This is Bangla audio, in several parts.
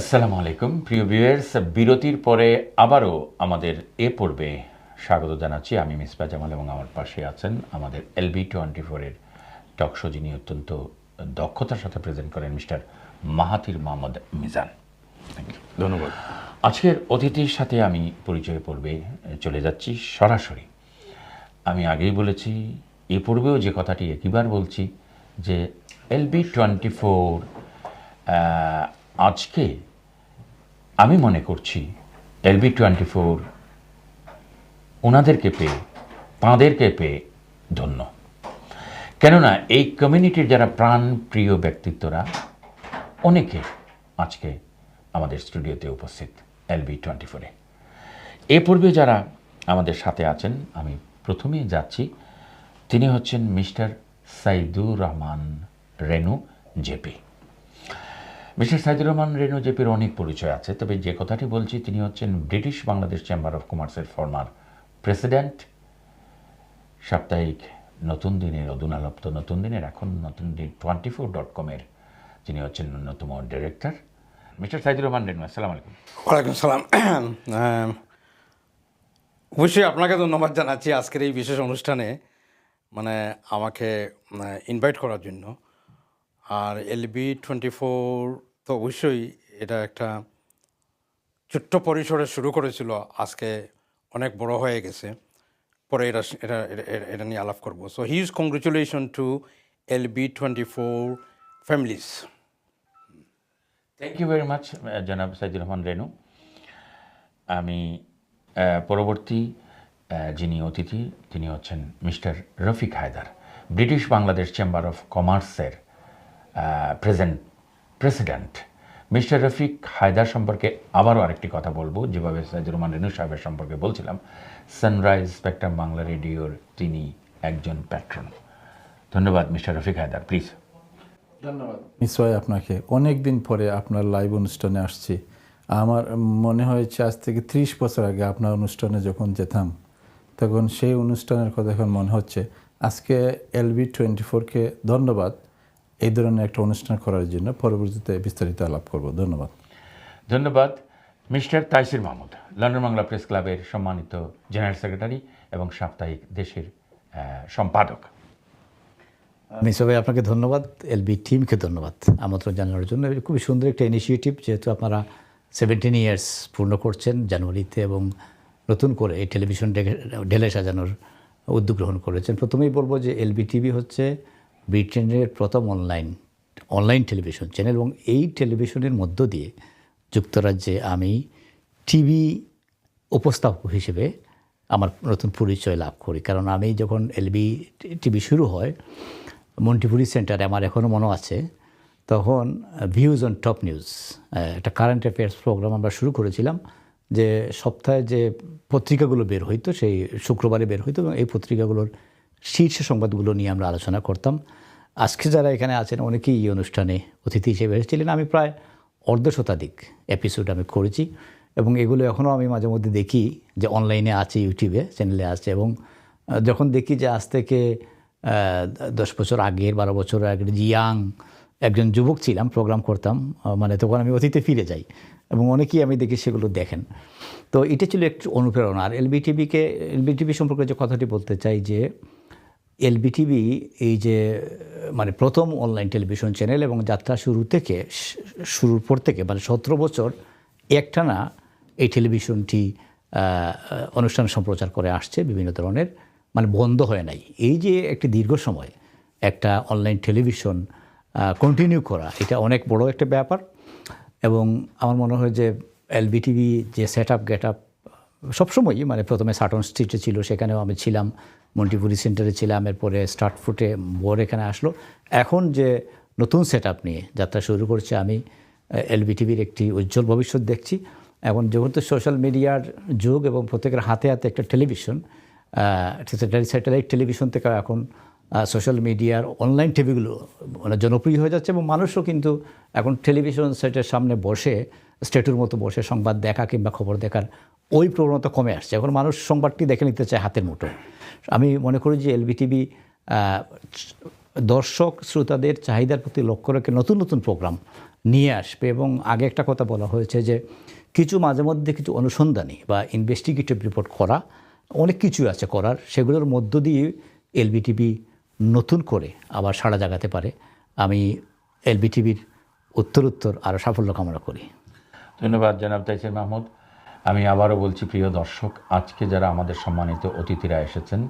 আসসালামু আলাইকুম প্রিয় ভিউয়ার্স। বিরতির পরে আবারও আমাদের এ পর্বে স্বাগত জানাচ্ছি। আমি মিসবা জামাল এবং আমার পাশে আছেন আমাদের এলবি টোয়েন্টি ফোরের টকশো যিনি অত্যন্ত দক্ষতার সাথে প্রেজেন্ট করেন মিস্টার মাহাতির মোহাম্মদ মিজান। ধন্যবাদ। আজকের অতিথির সাথে আমি পরিচয় পর্বে চলে যাচ্ছি সরাসরি। আমি আগেই বলেছি এ পূর্বেও যে কথাটি একইবার বলছি যে এলবি টোয়েন্টি ফোর আজকে আমি মনে করছি এলবি টোয়েন্টি ফোর ওনাদেরকে পেয়ে, তাঁদেরকে পেয়ে ধন্য। কেননা এই কমিউনিটির যারা প্রাণ প্রিয় ব্যক্তিত্বরা, অনেকে আজকে আমাদের স্টুডিওতে উপস্থিত এলবি টোয়েন্টি ফোরে এ। পূর্বে যারা আমাদের সাথে আছেন, আমি প্রথমেই যাচ্ছি। তিনি হচ্ছেন mister Saidur Rahman Renu JP. Mister Saidur Rahman Renu জেপির অনেক পরিচয় আছে, তবে যে কথাটি বলছি তিনি হচ্ছেন ব্রিটিশ বাংলাদেশ চেম্বার অফ কমার্সের ফর্মার প্রেসিডেন্ট সাপ্তাহিক নতুন দিনের অধুনালপ্ত নতুন দিনের, এখন নতুন দিন টোয়েন্টি ফোর ডট কমের তিনি হচ্ছেন অন্যতম ডিরেক্টর মিস্টার সাইদুর রহমান রেনু, আসসালামু আলাইকুম। ওয়ালাইকুম সালাম। অবশ্যই আপনাকে ধন্যবাদ জানাচ্ছি আজকের এই বিশেষ অনুষ্ঠানে মানে আমাকে ইনভাইট করার জন্য। আর এলবি টোয়েন্টি ফোর তো অবশ্যই এটা একটা ছোট্ট পরিসরে শুরু করেছিল, আজকে অনেক বড় হয়ে গেছে। পরে এটা এটা এটা- নিয়ে আলাপ করব। So huge congratulation to LB twenty four families thank you very much জনাব সাইদুর রহমান রেনু। আমি পরবর্তী যিনি অতিথি, তিনি হচ্ছেন mister Rafiq Haider, British Bangladesh chamber of কমার্সের present president mister Rafiq Haider সম্পর্কে আবারও আরেকটি কথা বলব। যেভাবে সাইদুর রহমান রেনু সাহেবের সম্পর্কে বলছিলাম সানরাইজ স্পেকট্রাম বাংলা রেডিওর তিনি একজন প্যাট্রন ধন্যবাদ মিস্টার রফিক হায়দার প্লিজ ধন্যবাদ। নিশ্চয় আপনাকে। অনেক দিন পরে আপনার লাইভ অনুষ্ঠানে আসছি। আমার মনে হয়েছে আজ থেকে ত্রিশ বছর আগে আপনার অনুষ্ঠানে যখন যেতাম তখন সেই অনুষ্ঠানের কথা এখন মনে হচ্ছে। আজকে এলবি টোয়েন্টি ফোরকে ধন্যবাদ। এই ধরনের একটা অনুষ্ঠান করার জন্য পরবর্তীতে বিস্তারিত আলাপ করব। ধন্যবাদ। ধন্যবাদ mister Taisir Mahmud London Bangla press ক্লাবের সম্মানিত জেনারেল সেক্রেটারি এবং সাপ্তাহিক দেশের সম্পাদক। নিশ্চয় আপনাকে ধন্যবাদ। এলবি টিমকে ধন্যবাদ আমন্ত্রণ জানানোর জন্য। খুবই সুন্দর একটা ইনিশিয়েটিভ যেহেতু আপনারা সেভেন্টিন ইয়ার্স পূর্ণ করছেন জানুয়ারিতে এবং নতুন করে এই টেলিভিশন ঢেলে সাজানোর উদ্যোগ গ্রহণ করেছেন। প্রথমেই বলব যে এলবি টিভি হচ্ছে ব্রিটেনের প্রথম অনলাইন অনলাইন টেলিভিশন চ্যানেল এবং এই টেলিভিশনের মধ্য দিয়ে যুক্তরাজ্যে আমি টিভি উপস্থাপক হিসেবে আমার নতুন পরিচয় লাভ করি। কারণ আমি যখন এলবি টিভি শুরু হয়, মন্টিপুরি সেন্টারে আমার এখনও মনে আছে, তখন ভিউজ অন টপ নিউজ একটা কারেন্ট অ্যাফেয়ার্স প্রোগ্রাম আমরা শুরু করেছিলাম, যে সপ্তাহে যে পত্রিকাগুলো বের হইতো, সেই শুক্রবারে বের হইতো এবং এই পত্রিকাগুলোর শীর্ষ সংবাদগুলো নিয়ে আমরা আলোচনা করতাম। আজকে যারা এখানে আছেন, অনেকেই এই অনুষ্ঠানে অতিথি হিসেবে এসেছিলেন। আমি প্রায় অর্ধ শতাধিক এপিসোড আমি করেছি এবং এগুলো এখনও আমি মাঝে মধ্যে দেখি যে অনলাইনে আছে ইউটিউবে চ্যানেলে আছে এবং যখন দেখি যে আজ থেকে দশ বছর আগের, বারো বছর আগের ইয়াং একজন যুবক ছিলাম প্রোগ্রাম করতাম মানে তখন আমি অতীতে ফিরে যাই এবং অনেকেই আমি দেখি সেগুলো দেখেন। তো এটা ছিল একটু অনুপ্রেরণা। আর এলবি টিভিকে এলবি টিভি সম্পর্কে যে কথাটি বলতে চাই যে এলবিটিভি এই যে মানে প্রথম অনলাইন টেলিভিশন চ্যানেল এবং যাত্রা শুরু থেকে, শুরুর পর থেকে মানে সতেরো বছর একটানা এই টেলিভিশনটি অনুষ্ঠান সম্প্রচার করে আসছে বিভিন্ন ধরনের মানে বন্ধ হয় নাই। এই যে একটি দীর্ঘ সময় একটা অনলাইন টেলিভিশন কন্টিনিউ করা, এটা অনেক বড় একটা ব্যাপার এবং আমার মনে হয় যে এলবিটিভি যে সেট আপ গেট আপ সবসময়ই মানে প্রথমে সাটন স্ট্রিটে ছিল, সেখানেও আমি ছিলাম। মন্টিপুরি সেন্টারে ছিলাম, এরপরে স্টার্ট ফুটে বোর এখানে আসলো। এখন যে নতুন সেট আপ নিয়ে যাত্রা শুরু করছে, আমি এলবিটিভির একটি উজ্জ্বল ভবিষ্যৎ দেখছি। এখন যেহেতু সোশ্যাল মিডিয়ার যুগ এবং প্রত্যেকের হাতে হাতে একটা টেলিভিশন স্যাটেলাইট টেলিভিশন থেকে এখন সোশ্যাল মিডিয়ার অনলাইন টিভিগুলো মানে জনপ্রিয় হয়ে যাচ্ছে এবং মানুষও কিন্তু এখন টেলিভিশন সেটের সামনে বসে স্টেটুর মতো বসে সংবাদ দেখা কিংবা খবর দেখার ওই প্রবণতা কমে আসছে। এখন মানুষ সংবাদটি দেখে নিতে চায় হাতের মুঠো আমি মনে করি যে এলবিটিভি দর্শক শ্রোতাদের চাহিদার প্রতি লক্ষ্য রেখে নতুন নতুন প্রোগ্রাম নিয়ে আসবে এবং আগে একটা কথা বলা হয়েছে যে কিছু মাঝে মধ্যে কিছু অনুসন্ধানী বা ইনভেস্টিগেটিভ রিপোর্ট করা, অনেক কিছু আছে করার। সেগুলোর মধ্য দিয়ে এলবিটিভি নতুন করে আবার সাড়া জাগাতে পারে, আমি এলবিটিভির উত্তর উত্তর আরও সাফল্য কামনা করি। ধন্যবাদ জনাব তাইসির মাহমুদ। আমি আবারও বলছি, প্রিয় দর্শক, আজকে যারা আমাদের সম্মানিত অতিথিরা এসেছেন,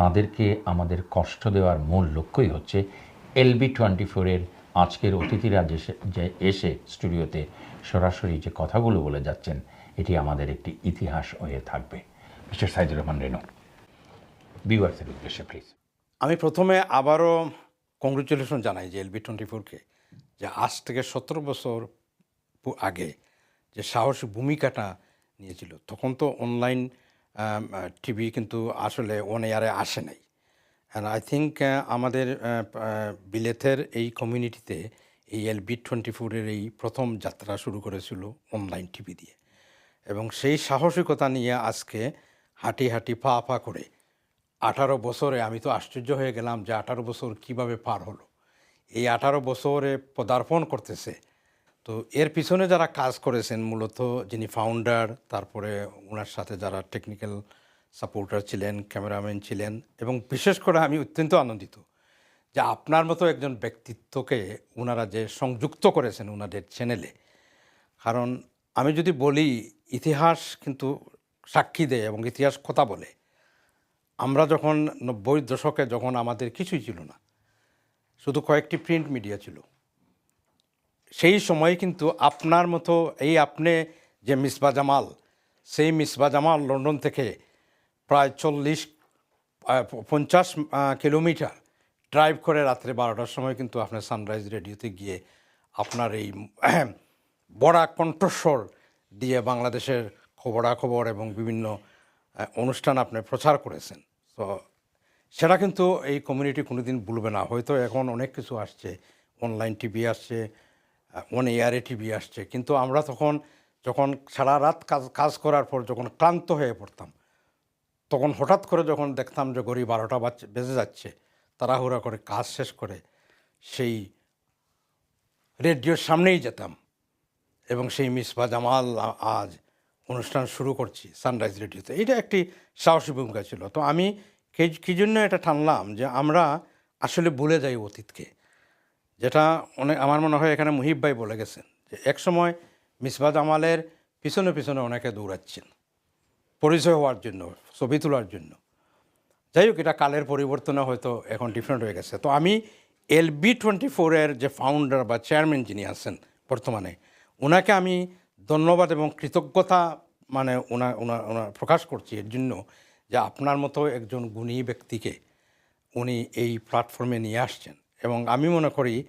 তাদেরকে আমাদের কষ্ট দেওয়ার মূল লক্ষ্যই হচ্ছে এলবি টোয়েন্টি ফোরের আজকের অতিথিরা যে এসে স্টুডিওতে সরাসরি যে কথাগুলো বলে যাচ্ছেন, এটি আমাদের একটি ইতিহাস হয়ে থাকবে। মিস্টার সাইদুর রহমান রেনু বিওয়ার্সের উদ্দেশ্যে প্লিজ আমি প্রথমে আবারও কংগ্রেচুলেশন জানাই যে এলবি টোয়েন্টি ফোরকে যে আজ থেকে সতেরো বছর আগে যে সাহসী ভূমিকাটা নিয়েছিল। তখন তো অনলাইন টিভি কিন্তু আসলে অন এয়ারে আসে নাই। অ্যান্ড আই থিঙ্ক আমাদের আহ, এই কমিউনিটিতে এই এলবি টোয়েন্টি ফোরের এই প্রথম যাত্রা শুরু করেছিল অনলাইন টিভি দিয়ে। এবং সেই সাহসিকতা নিয়ে আজকে হাঁটি হাঁটি পা পা করে আঠারো বছরে আমি তো আশ্চর্য হয়ে গেলাম যে আঠারো বছর কীভাবে পার হলো। এই আঠারো বছরে পদার্পণ করতেছে। তো এর পিছনে যারা কাজ করেছেন, মূলত যিনি ফাউন্ডার তারপরে ওনার সাথে যারা টেকনিক্যাল সাপোর্টার ছিলেন ক্যামেরাম্যান ছিলেন, এবং বিশেষ করে আমি অত্যন্ত আনন্দিত যে আপনার মতো একজন ব্যক্তিত্বকে ওনারা যে সংযুক্ত করেছেন ওনাদের চ্যানেলে কারণ আমি যদি বলি, ইতিহাস কিন্তু সাক্ষী দেয় এবং ইতিহাস কথা বলে। আমরা যখন নব্বই দশকে যখন আমাদের কিছুই ছিল না, শুধু কয়েকটি প্রিন্ট মিডিয়া ছিল, সেই সময় কিন্তু আপনার মতো এই আপনি যে মিসবা জামাল, সেই মিসবা জামাল লন্ডন থেকে প্রায় চল্লিশ পঞ্চাশ কিলোমিটার ড্রাইভ করে রাত্রে বারোটার সময় কিন্তু আপনার সানরাইজ রেডিওতে গিয়ে আপনার এই বড়া কণ্ঠস্বর দিয়ে বাংলাদেশের খবরাখবর এবং বিভিন্ন অনুষ্ঠান আপনি প্রচার করেছেন। তো সেটা কিন্তু এই কমিউনিটি কোনো দিন ভুলবে না। হয়তো এখন অনেক কিছু আসছে। অনলাইন টিভি আসছে অন এয়ারে টিভি আসছে। কিন্তু আমরা তখন, যখন সারা রাত কাজ কাজ করার পর যখন ক্লান্ত হয়ে পড়তাম, তখন হঠাৎ করে যখন দেখতাম যে গড়ি বারোটা বাজছে, বেজে যাচ্ছে, তাড়াহুড়া করে কাজ শেষ করে সেই রেডিওর সামনেই যেতাম। এবং সেই মিসবা জামাল আজ অনুষ্ঠান শুরু করছি সানরাইজ রেডিওতে এটা একটি সাহসী ভূমিকা ছিল। তো আমি কী জন্য এটা টানলাম যে আমরা আসলে ভুলে যাই অতীতকে? যেটা অনেক, আমার মনে হয় এখানে মুহিব ভাই বলে গেছেন যে একসময় মিসবা আমালের পিছনে পিছনে অনেকে দৌড়াচ্ছেন, পরিচয় হওয়ার জন্য, ছবি তোলার জন্য। যাই হোক, এটা কালের পরিবর্তনে হয়তো এখন ডিফারেন্ট হয়ে গেছে। তো আমি এল বি টোয়েন্টি ফোরের যে ফাউন্ডার বা চেয়ারম্যান যিনি আছেন বর্তমানে ওনাকে আমি ধন্যবাদ এবং কৃতজ্ঞতা মানে ওনা ওনা ওনা প্রকাশ করছি এর জন্য যে আপনার মতো একজন গুণী ব্যক্তিকে উনি এই প্ল্যাটফর্মে নিয়ে আসছেন। এবং আমি মনে করি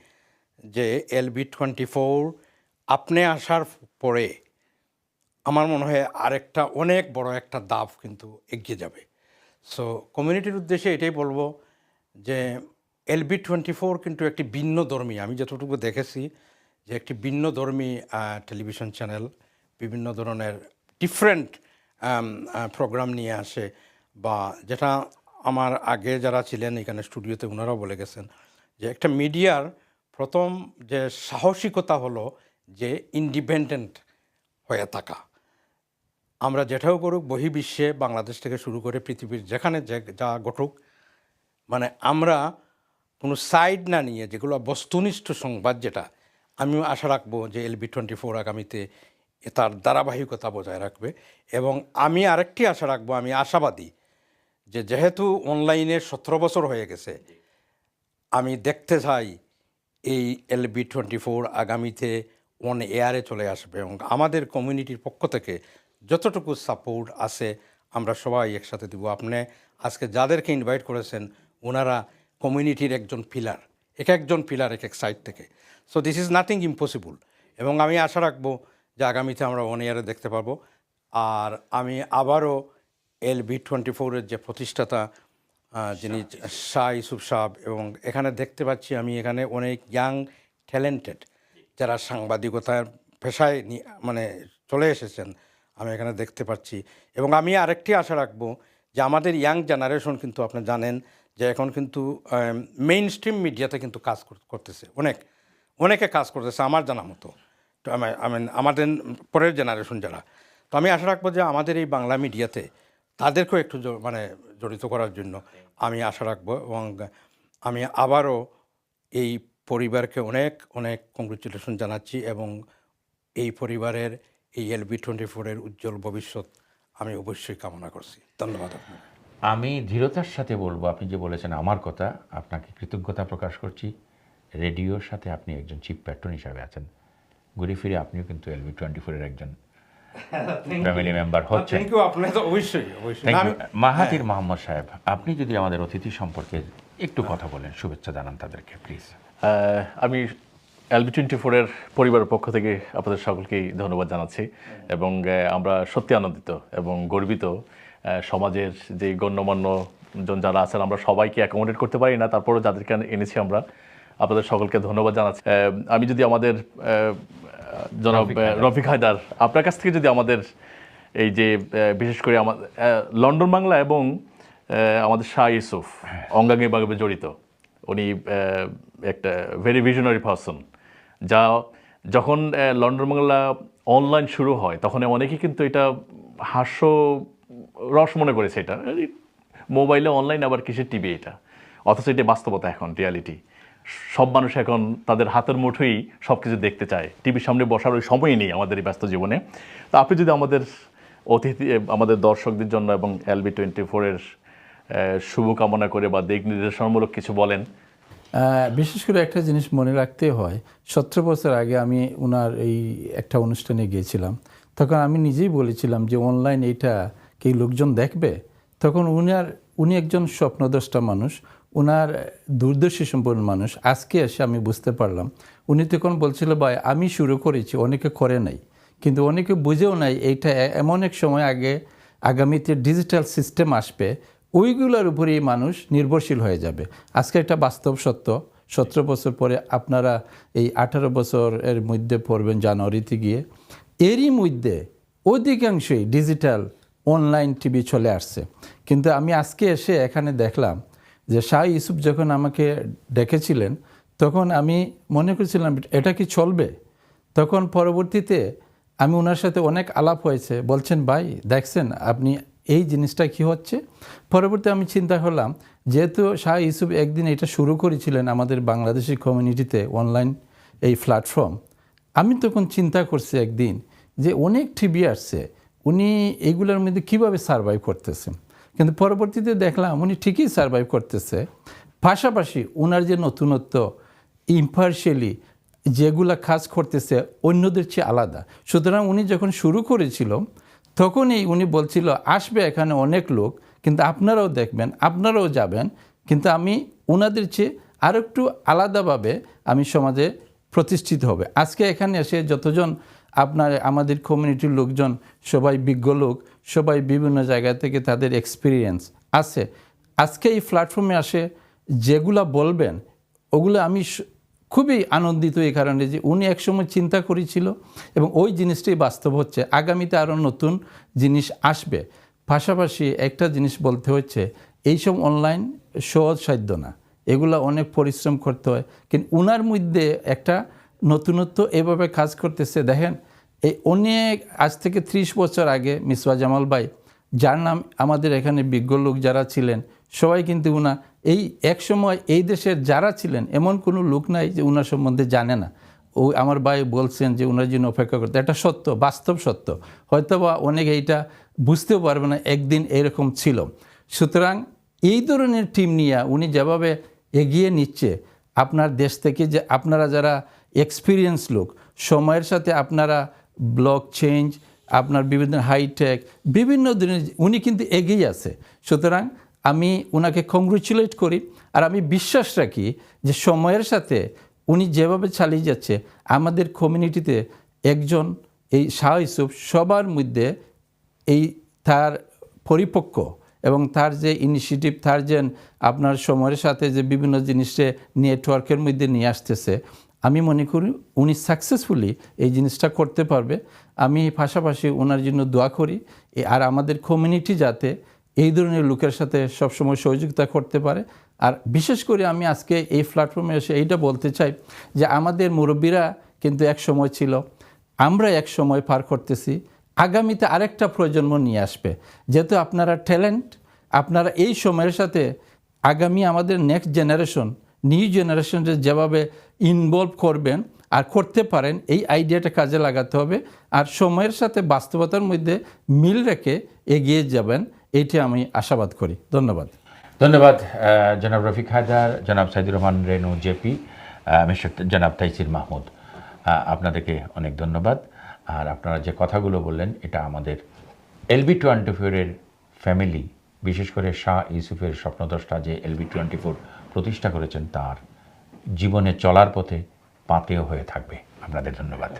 যে এল বি টোয়েন্টি ফোর আপনি আসার পরে আমার মনে হয় আরেকটা অনেক বড় একটা দাব কিন্তু এগিয়ে যাবে। সো কমিউনিটির উদ্দেশ্যে এটাই বলব যে এলবি টোয়েন্টি ফোর কিন্তু একটি ভিন্ন ধর্মী। আমি যতটুকু দেখেছি যে একটি ভিন্ন ধর্মী টেলিভিশন চ্যানেল বিভিন্ন ধরনের ডিফারেন্ট প্রোগ্রাম নিয়ে আসে বা যেটা আমার আগে যারা ছিলেন এখানে স্টুডিওতে ওনারাও বলে গেছেন যে একটা মিডিয়ার প্রথম যে সাহসিকতা হলো যে ইন্ডিপেন্ডেন্ট হয়ে থাকা। আমরা যেটাও করুক, বহির্বিশ্বে বাংলাদেশ থেকে শুরু করে পৃথিবীর যেখানে যে- যা ঘটুক মানে আমরা কোনো সাইড না নিয়ে যেগুলো বস্তুনিষ্ঠ সংবাদ যেটা আমিও আশা রাখব যে এলবি টোয়েন্টি ফোর আগামীতে তার ধারাবাহিকতা বজায় রাখবে এবং আমি আরেকটি আশা রাখব, আমি আশাবাদী যে যেহেতু অনলাইনে সতেরো বছর হয়ে গেছে, আমি দেখতে চাই এই এলবি টোয়েন্টি ফোর আগামীতে অন এয়ারে চলে আসবে এবং আমাদের কমিউনিটির পক্ষ থেকে যতটুকু সাপোর্ট আছে আমরা সবাই একসাথে দিব। আপনি আজকে যাদেরকে ইনভাইট করেছেন, ওনারা কমিউনিটির একজন পিলার এক একজন পিলার এক এক সাইড থেকে। So this is nothing impossible এবং আমি আশা রাখব যে আগামীতে আমরা ওয়ান ইয়ারে দেখতে পারব। আর আমি আবারও এল বি টোয়েন্টি ফোরের যে প্রতিষ্ঠাতা যিনি শাহ ইউসুফ সাহেব এবং এখানে দেখতে পাচ্ছি আমি এখানে অনেক ইয়াং ট্যালেন্টেড যারা সাংবাদিকতার পেশায় মানে চলে এসেছেন আমি এখানে দেখতে পাচ্ছি। এবং আমি আরেকটি আশা রাখব যে আমাদের ইয়াং জেনারেশন কিন্তু আপনি জানেন যে এখন কিন্তু মেইন স্ট্রিম মিডিয়াতে কিন্তু কাজ করতেছে। অনেক, অনেকে কাজ করতেছে আমার জানা মতো। আমি আমি আমাদের পরের জেনারেশন যারা। তো আমি আশা রাখব যে আমাদের এই বাংলা মিডিয়াতে তাদেরকেও একটু মানে জড়িত করার জন্য আমি আশা রাখব এবং আমি আবারও এই পরিবারকে অনেক অনেক কংগ্রেচুলেশন জানাচ্ছি এবং এই পরিবারের এই এলবি টোয়েন্টি ফোরের উজ্জ্বল ভবিষ্যৎ আমি অবশ্যই কামনা করছি। ধন্যবাদ আমি দৃঢ়তার সাথে বলব আপনি যে বলেছেন আমার কথা আপনাকে কৃতজ্ঞতা প্রকাশ করছি। রেডিওর সাথে আপনি একজন চিফ প্যাট্রন হিসাবে আছেন। ঘুরে ফিরে আপনিও কিন্তু এলবি টোয়েন্টি ফোরের একজন ফ্যামিলি মেম্বার আমি মাহাতির মোহাম্মদ সাহেব আপনি যদি আমাদের অতিথি সম্পর্কে একটু কথা বলেন শুভেচ্ছা জানান তাদেরকে প্লিজ আহ, আমি এলবি টোয়েন্টি ফোরের পরিবারের পক্ষ থেকে আপনাদের সকলকেই ধন্যবাদ জানাচ্ছি। এবং আমরা সত্যি আনন্দিত এবং গর্বিত সমাজের যে গণ্যমান্য জন যারা আছেন আমরা সবাইকে অ্যাকোমোডেট করতে পারি না তারপরও যাদেরকে এনেছি আমরা। আপনাদের সকলকে ধন্যবাদ জানাচ্ছি। আমি যদি আমাদের জনাব রফিক হায়দার। আপনার কাছ থেকে যদি আমাদের এই যে বিশেষ করে আমাদের লন্ডন বাংলা এবং আমাদের শাহ ইউসুফ অঙ্গাঙ্গিভাবে জড়িত উনি একটা ভেরি ভিশনারি পার্সন যা যখন লন্ডন বাংলা অনলাইন শুরু হয় তখন অনেকেই কিন্তু এটা হাস্য রস মনে করেছে এটা। মোবাইলে অনলাইন আবার কিসের টিভি এটা? অথচ এটা বাস্তবতা এখন রিয়ালিটি সব মানুষ এখন তাদের হাতের মুঠোই সব কিছু দেখতে চায়। টিভির সামনে বসার ওই সময় নেই আমাদের এই ব্যস্ত জীবনে। তো আপনি যদি আমাদের অতিথি আমাদের দর্শকদের জন্য এবং এলবি টোয়েন্টি ফোরের শুভকামনা করে বা দিক নির্দেশনামূলক কিছু বলেন। বিশেষ করে একটা জিনিস মনে রাখতে হয়, সতেরো বছর আগে আমি ওনার এই একটা অনুষ্ঠানে গিয়েছিলাম। তখন আমি নিজেই বলেছিলাম যে অনলাইন এইটা কি লোকজন দেখবে? তখন উনার, উনি একজন স্বপ্নদ্রষ্টা মানুষ ওনার দূরদর্শী সম্পন্ন মানুষ। আজকে এসে আমি বুঝতে পারলাম, উনি তখন বলছিল, ভাই, আমি শুরু করেছি, অনেকে করে নাই। কিন্তু অনেকে বুঝেও নাই, এইটা এমন এক সময় আগে, আগামীতে ডিজিটাল সিস্টেম আসবে, ওইগুলোর উপরেই মানুষ নির্ভরশীল হয়ে যাবে। আজকে একটা বাস্তব সত্য। সতেরো বছর পরে আপনারা এই আঠারো বছরের মধ্যে পড়বেন জানুয়ারিতে গিয়ে। এরই মধ্যে অধিকাংশই ডিজিটাল অনলাইন টিভি চলে আসছে। কিন্তু আমি আজকে এসে এখানে দেখলাম যে শাহ ইউসুফ যখন আমাকে ডেকেছিলেন, তখন আমি মনে করেছিলাম, এটা কি চলবে? তখন পরবর্তীতে আমি ওনার সাথে অনেক আলাপ হয়েছে। বলছেন, ভাই, দেখছেন, আপনি এই জিনিসটা কি হচ্ছে? পরবর্তী আমি চিন্তা করলাম, যেহেতু শাহ ইউসুফ একদিন এটা শুরু করেছিলেন আমাদের বাংলাদেশি কমিউনিটিতে অনলাইন এই প্ল্যাটফর্ম আমি তখন চিন্তা করছি একদিন যে অনেক টিভি আসছে উনি এইগুলোর মধ্যে কীভাবে সার্ভাইভ করতেছেন কিন্তু পরবর্তীতে দেখলাম উনি ঠিকই সার্ভাইভ করতেছে। পাশাপাশি ওনার যে নতুনত্ব ইম্পার্শিয়ালি যেগুলা কাজ করতেছে, অন্যদের চেয়ে আলাদা। সুতরাং উনি যখন শুরু করেছিল, তখনই উনি বলছিল, আসবে এখানে অনেক লোক, কিন্তু আপনারাও দেখবেন, আপনারাও যাবেন, কিন্তু আমি ওনাদের চেয়ে আর একটু আলাদাভাবে আমি সমাজে প্রতিষ্ঠিত হবে। আজকে এখানে এসে যতজন আপনার, আমাদের কমিউনিটির লোকজন, সবাই বিজ্ঞ লোক, সবাই বিভিন্ন জায়গা থেকে তাদের এক্সপিরিয়েন্স আছে। আজকে এই প্ল্যাটফর্মে আসে, যেগুলা বলবেন, ওগুলো আমি খুবই আনন্দিত এই কারণে যে উনি একসময় চিন্তা করেছিল এবং ওই জিনিসটাই বাস্তব হচ্ছে। আগামীতে আরও নতুন জিনিস আসবে। পাশাপাশি একটা জিনিস বলতে হচ্ছে, এইসব অনলাইন সহজ সাধ্য না। এগুলো অনেক পরিশ্রম করতে হয়। কিন্তু উনার মধ্যে একটা নতুনত্ব এভাবে কাজ করতেছে। দেখেন, এই অনেক, আজ থেকে ত্রিশ বছর আগে মিসবা জামাল ভাই, যার নাম আমাদের এখানে বিজ্ঞ লোক যারা ছিলেন, সবাই কিন্তু উনা, এই এক সময় এই দেশের যারা ছিলেন, এমন কোনো লোক নাই যে উনার সম্বন্ধে জানে না। ও আমার ভাই বলছেন যে উনার জন্য অপেক্ষা করতে। এটা সত্য, বাস্তব সত্য। হয়তো বা অনেক এইটা বুঝতেও পারবে না, একদিন এরকম ছিল। সুতরাং এই ধরনের টিম নিয়ে উনি যেভাবে এগিয়ে নিচ্ছে, আপনার দেশ থেকে যে আপনারা যারা এক্সপিরিয়েন্স লোক। সময়ের সাথে আপনারা ব্লক চেঞ্জ আপনার বিভিন্ন হাইটেক বিভিন্ন দিনের উনি কিন্তু এগিয়ে আছে। সুতরাং আমি ওনাকে কংগ্রেচুলেট করি আর আমি বিশ্বাস রাখি যে সময়ের সাথে উনি যেভাবে চালিয়ে যাচ্ছে, আমাদের কমিউনিটিতে একজন এই শাহ ইউসুফ সবার মধ্যে এই তার পরিপক্ক এবং তার যে ইনিশিয়েটিভ তার যে আপনার সময়ের সাথে যে বিভিন্ন জিনিসে নেটওয়ার্কের মধ্যে নিয়ে আসতেছে আমি মনে করি উনি সাকসেসফুলি এই জিনিসটা করতে পারবে। আমি পাশাপাশি ওনার জন্য দোয়া করি আর আমাদের কমিউনিটি যাতে এই ধরনের লোকের সাথে সবসময় সহযোগিতা করতে পারে। আর বিশেষ করে আমি আজকে এই প্ল্যাটফর্মে এসে এইটা বলতে চাই যে আমাদের মুরব্বীরা কিন্তু এক সময় ছিল, আমরা এক সময় পার করতেছি, আগামীতে আরেকটা প্রজন্ম নিয়ে আসবে। যেহেতু আপনারা ট্যালেন্ট আপনারা এই সময়ের সাথে আগামী আমাদের নেক্সট জেনারেশন নিউ জেনারেশনকে যেভাবে ইনভলভ করবেন আর করতে পারেন, এই আইডিয়াটা কাজে লাগাতে হবে। আর সময়ের সাথে বাস্তবতার মধ্যে মিল রেখে এগিয়ে যাবেন এইটি আমি আশাবাদ করি। ধন্যবাদ। ধন্যবাদ জনাব রফিক হায়দার, জনাব সাইদুর রহমান রেনু, জেপি মিস্টার জনাব তাইসির মাহমুদ। আপনাদেরকে অনেক ধন্যবাদ। আর আপনারা যে কথাগুলো বললেন, এটা আমাদের এলবি টোয়েন্টি ফোরের ফ্যামিলি, বিশেষ করে শাহ ইউসুফের স্বপ্নদ্রষ্টা যে এলবি টোয়েন্টি ফোর প্রতিষ্ঠা করেছেন তার জীবনে চলার পথে পাতেও হয়ে থাকবে। আপনাদের ধন্যবাদ।